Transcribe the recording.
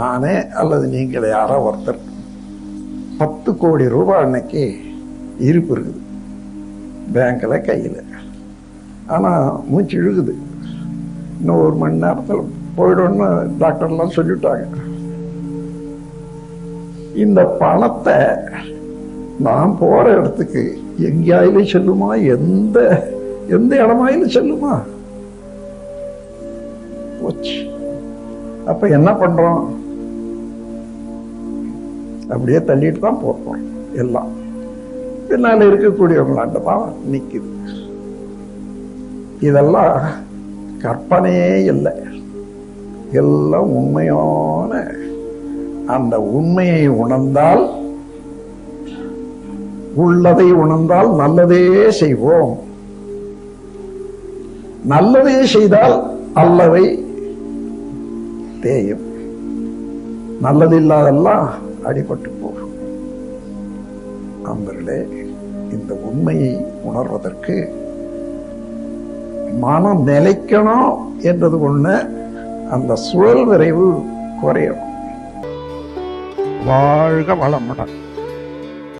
நானே அல்லது நீங்கள் யாரோ ஒருத்தர் பத்து கோடி ரூபாய் அன்னைக்கு இருப்பு இருக்குது. பேங்க்கில் கையில். ஆனால் மூச்சு இழுகுது இன்னும் ஒரு மணி நேரத்தில் போயிடும்னு டாக்டர்லாம் சொல்லிட்டாங்க. இந்த பணத்தை நான் போகிற இடத்துக்கு எங்கேயாயிலும் செல்லுமா? எந்த எந்த இடமாயிலும் செல்லுமா? போச்சு. அப்போ என்ன பண்ணுறோம் அப்படியே தள்ளிட்டு தான் போறோம். எல்லாம். பின்னால இருக்கக்கூடியவங்களாண்ட தான் நிற்குது இதெல்லாம் கற்பனையே இல்லை. எல்லாம் உண்மையான அந்த உண்மையை உணர்ந்தால் உள்ளதை உணர்ந்தால் நல்லதே செய்வோம். நல்லதே செய்தால் அல்லவை தேயும். நல்லது இல்லாதெல்லாம் அடிபட்டு போகும். அன்பர்களே இந்த உண்மையை உணர்வதற்கு மனம் நிலைக்கணும் என்றது ஒண்ணு அந்த சுழல் விரைவு குறையணும். வாழ்க வளமுடன்.